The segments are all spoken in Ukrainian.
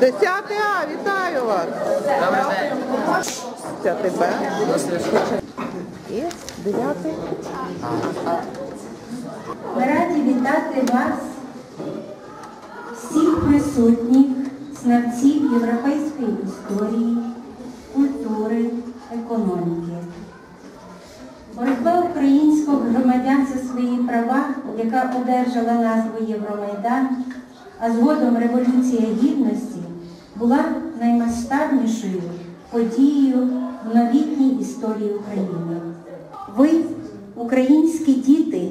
Десятий А, вітаю вас. Добрий день. Десятий Б. І дев'ятий. Ми раді вітати вас, всіх присутніх, знавців європейської історії, культури, економіки. Боротьба українського громадян за свої права, яка одержала назву Євромайдан, а згодом Революція Гідності, була наймасштабнішою подією в новітній історії України. Ви, українські діти,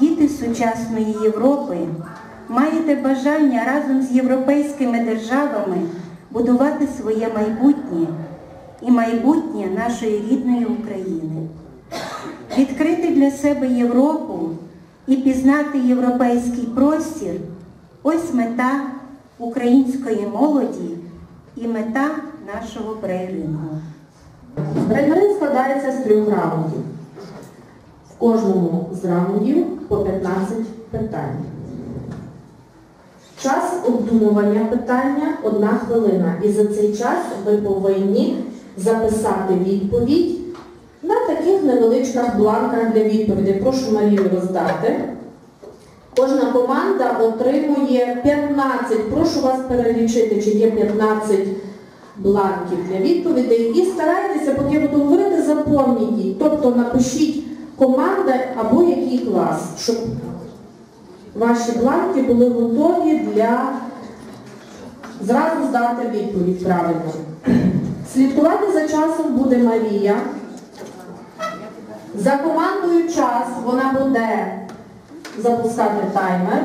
діти сучасної Європи, маєте бажання разом з європейськими державами будувати своє майбутнє і майбутнє нашої рідної України. Відкрити для себе Європу і пізнати європейський простір ось мета української молоді і мета нашого брейрингу. Брейнринг складається з трьох раундів. В кожному з раундів по 15 питань. Час обдумування питання одна хвилина. І за цей час ви повинні записати відповідь на таких невеличких бланках для відповідей. Прошу Марію роздати. Кожна команда отримує 15. Прошу вас перелічити, чи є 15 бланків для відповідей. І старайтеся, поки я буду говорити, заповніть їх. Тобто напишіть команда або який клас, щоб ваші бланки були готові для зразу здати відповідь правильно. Слідкувати за часом буде Марія. За командою час вона буде запускати таймер.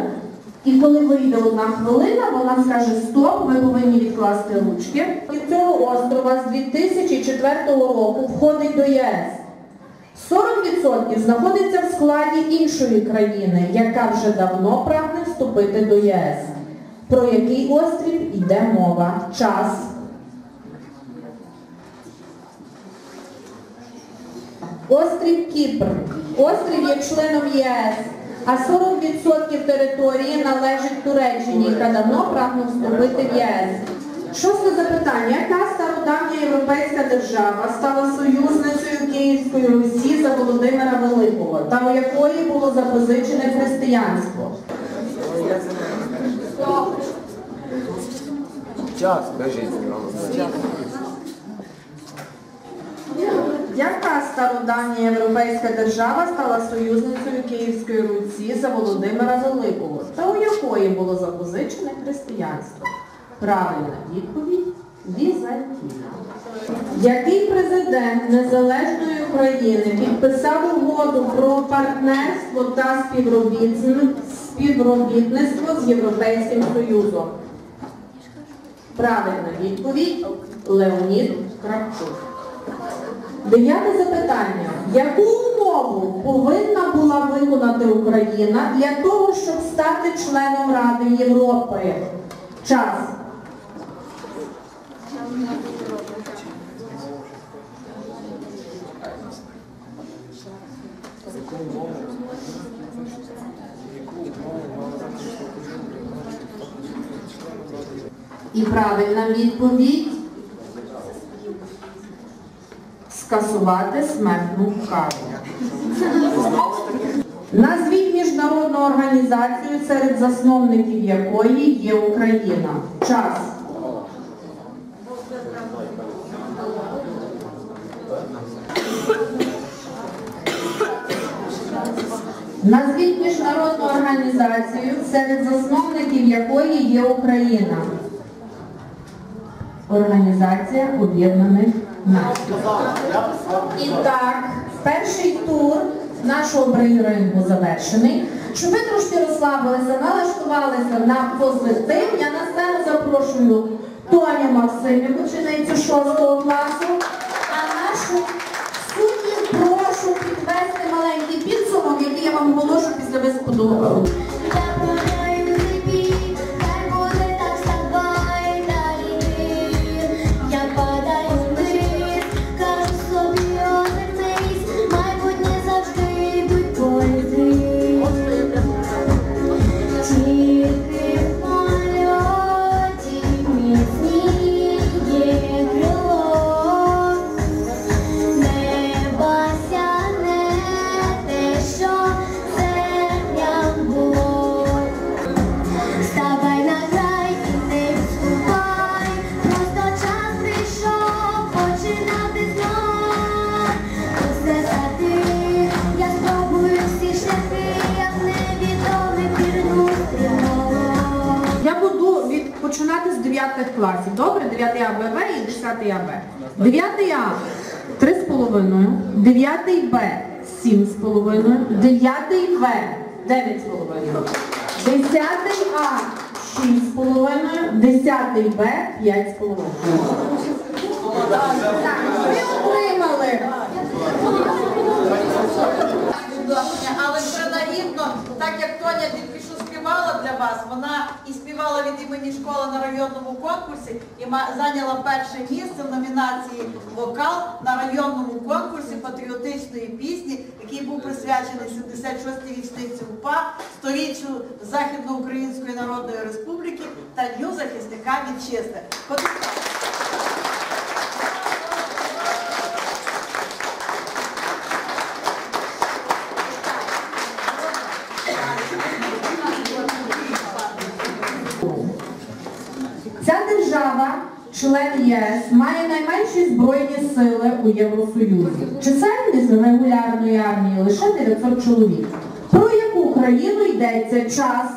І коли вийде одна хвилина, вона скаже стоп, ви повинні відкласти ручки. І цього острова з 2004 року входить до ЄС. 40% знаходиться в складі іншої країни, яка вже давно прагне вступити до ЄС. Про який острів йде мова? Час. Острів Кіпр. Острів є членом ЄС, а 40% території належить Туреччині, яка давно прагне вступити в ЄС. Шосте запитання. Яка стародавня європейська держава стала союзницею Київської Русі за Володимира Великого, та у якої було запозичене християнство? Час, кажіть. Стародавня європейська держава стала союзницею Київської Русі за Володимира Великого, та у якої було запозичене християнство? Правильна відповідь Візантія. Який президент Незалежної України підписав угоду про партнерство та співробітництво з Європейським Союзом? Правильна відповідь Леонід Кравчук. Дев'яте запитання. Яку умову повинна була виконати Україна для того, щоб стати членом Ради Європи? Час. І правильна відповідь скасувати смертну кару. Назвіть міжнародну організацію, серед засновників якої є Україна. Час. Назвіть міжнародну організацію, серед засновників якої є Україна. Організація Об'єднаних. І так, перший тур нашого брейрингу завершений. Щоб ви трошки розслабилися, налаштувалися на позитив, я на сцену запрошую Тоню Максимів, ученицю 6 класу, а нашу суддів прошу підвести маленький підсумок, який я вам оголошу після виступу. 9 А 3,5, 9 Б 7,5, 9 В 9,5, 10 А 6,5, 10 Б 5,5. Ви отримали. Але принагідно, так як Тоня що співала для вас, вона і співала від імені школи на районному конкурсі і зайняла перше місце в номінації Вокал на районному конкурсі патріотичної пісні, який був присвячений 76-й річниці УПА, сторіччю Західноукраїнської Народної Республіки та Дню захисника вітчизни. ЄС, має найменші збройні сили у Євросоюзі. Чисельність регулярної армії лише 900 чоловік. Про яку країну йдеться час?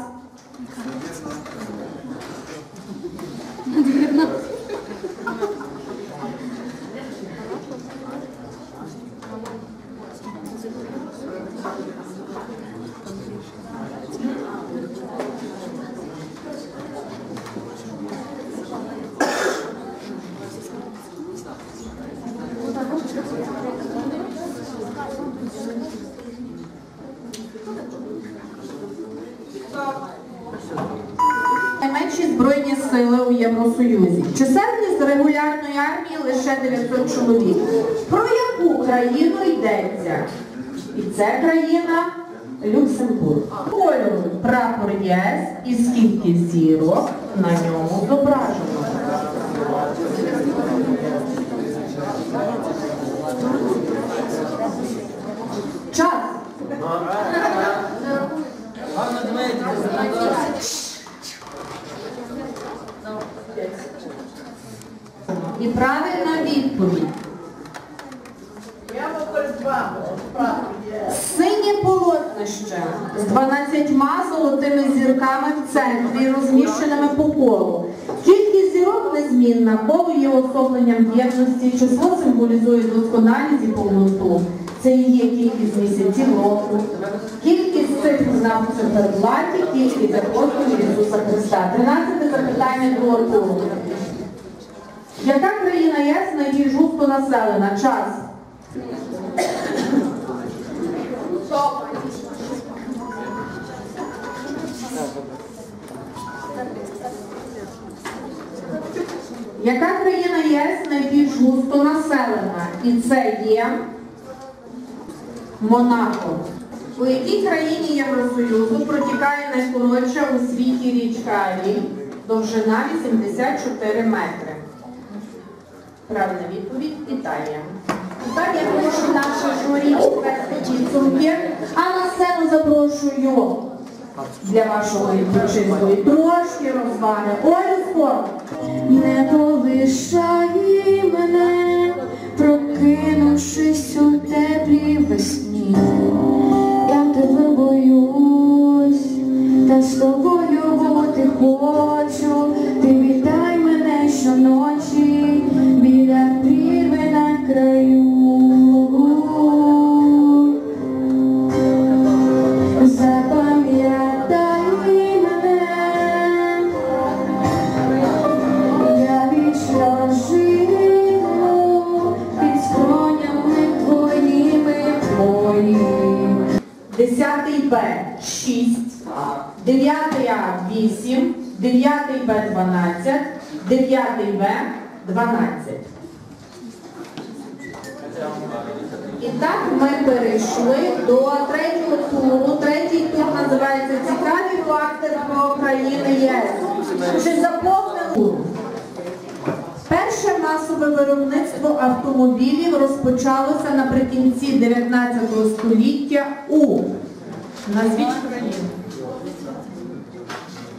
Найменші збройні сили у Євросоюзі. Чисельність регулярної армії лише 900 чоловік. Про яку країну йдеться? І це країна Люксембург. Кольору прапор ЄС і скільки зірок на ньому зображено. Час. Ганна Дмитрівна. І правильна відповідь. Прямо перед вами. Синє полотнище з 12 золотими зірками в центрі, розміщеними по колу. Кількість зірок незмінна, коло є особленням єдності, число символізує досконалість і повноту. Це і є кількість місяців року, кількість на циферблаті, кількість апостолів Ісуса Христа. 13 запитання до Артуру. Яка країна ЄС найбільш густо населена? Час. Яка країна ЄС найбільш густо населена? І це є Монако. У якій країні Євросоюзу протікає найкоротша у світі річка Арі, довжина 84 метри? Правильна відповідь Італія. Тепер я прошу наше журі підвести підсумки, а на сцену запрошую для вашого відпочинку трошки розваги. Олю Скоро. Не полишай мене, прокинувшись у теплій весні. 10 Б 6, 9 А 8, 9 Б 12, 9 Б 12. І так ми перейшли до третього туру. Третій тур називається Цікаві факти про країни ЄС. Чи заповнили? Перше масове виробництво автомобілів розпочалося наприкінці 19 століття у назвіть країну.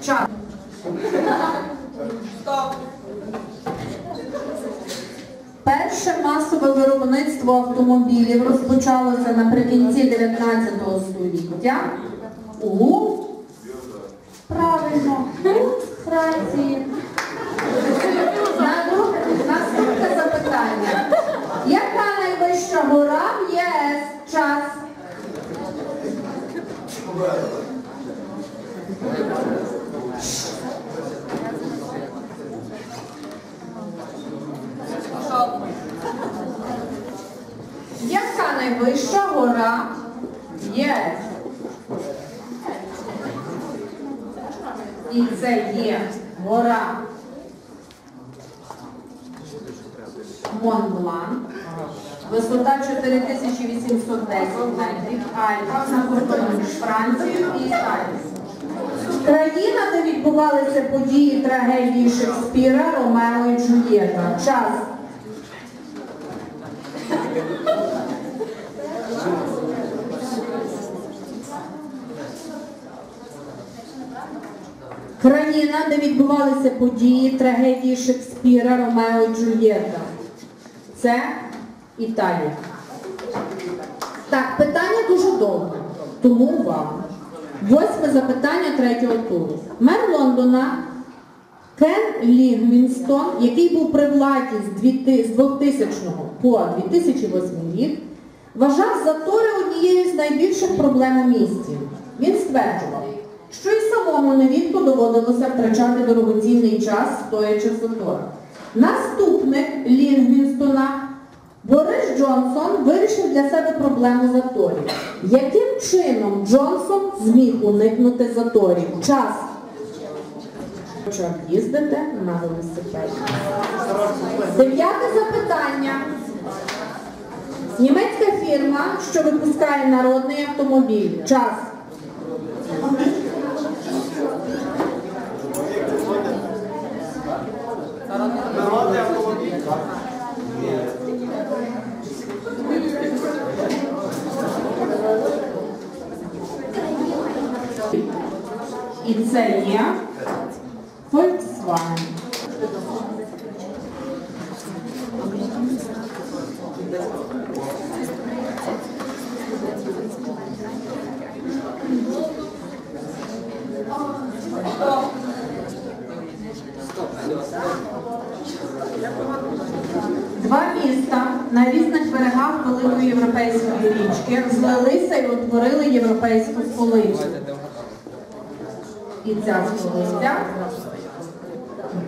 Час. Стоп. Перше масове виробництво автомобілів розпочалося наприкінці 19 століття у правильно у Франції. Запитання. Яка найвища гора в ЄС? Час. Яка найвища гора в ЄС? І це є гора Монблан. Висота 4810 метрів. Альпа на кордоні Францією і Італією. Країна, де відбувалися події трагедії Шекспіра Ромео і Джульєта. Час. Країна, де відбувалися події трагедії Шекспіра Ромео і Джульєта. Це Італія. Так, питання дуже довге, тому увага. Восьме запитання третього туру. Мер Лондона Кен Лінгвінстон, який був при владі з 2000 по 2008 рік, вважав затори однією з найбільших проблем у місті. Він стверджував, що і самому невідко доводилося втрачати дорогоцінний час, стоячи в заторах. Наступник Лінгвінстона Джонсон вирішив для себе проблему заторів. Яким чином Джонсон зміг уникнути заторів? Час. Почав їздити на велосипеді. Дев'яте запитання. Німецька фірма, що випускає народний автомобіль. Час. І це є Volkswagen. Два міста на різних берегах Великої Європейської річки злилися і утворили європейську столицю. І ця столиця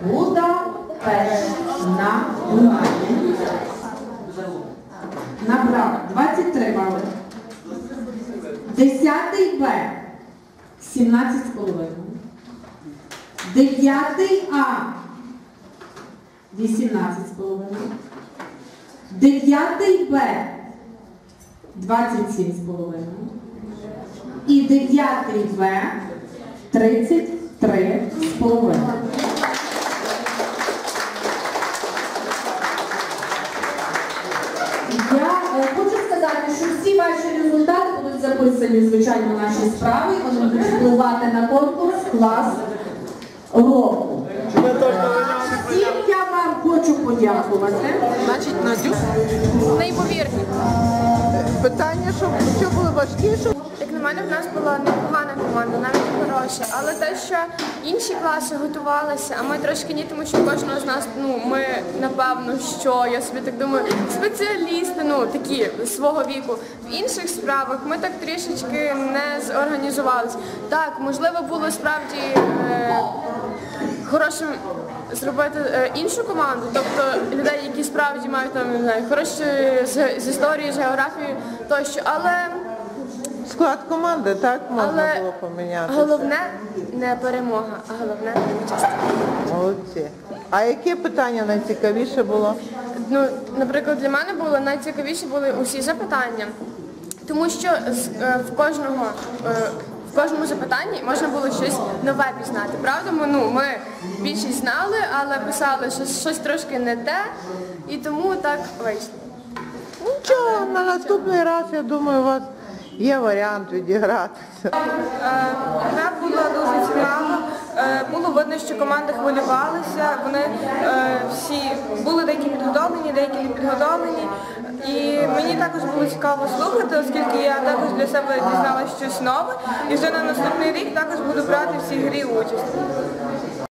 Будапешт на Дунаї. Набрав 23 бали. Десятий Б 17,5. Дев'ятий А 18,5. Дев'ятий Б 27,5. І дев'ятий В 33,5. Я е, хочу сказати, що всі ваші результати будуть записані, звичайно, в наші справи, вони будуть впливати на конкурс клас року. Всім я вам хочу подякувати. Значить, Надю, Неймовірні. питання, що, що були важкі, що Як на мене, в нас була непогана команда, навіть хороша. Але те, що інші класи готувалися, а ми трошки ні, тому що кожного з нас, ну ми напевно, що я собі так думаю, спеціалісти, ну такі свого віку. В інших справах ми так трішечки не зорганізувалися. Так, можливо, було справді. Е, хорошим зробити е, іншу команду, тобто людей, які справді мають там не знаю, хороші з, з історії, з географії тощо, але склад команди, так можна Але було поміняти. головне не перемога, а головне участь. Молодці. А яке питання найцікавіше було? Ну, наприклад, для мене було найцікавіші були усі запитання, тому що з- е, в кожного е, в кожному запитанні можна було щось нове пізнати. Правда, ми, ну, ми більшість знали, але писали щось, щось трошки не те, і тому так вийшло. Нічого, на наступний раз, я думаю, у вас є варіант відігратися. Гра була дуже цікава. Е, Було видно, що команди хвилювалися. Вони е, всі були деякі підготовлені, деякі не підготовлені. І мені також було цікаво слухати, оскільки я також для себе дізналася щось нове. І вже на наступний рік також буду брати в цій грі участь.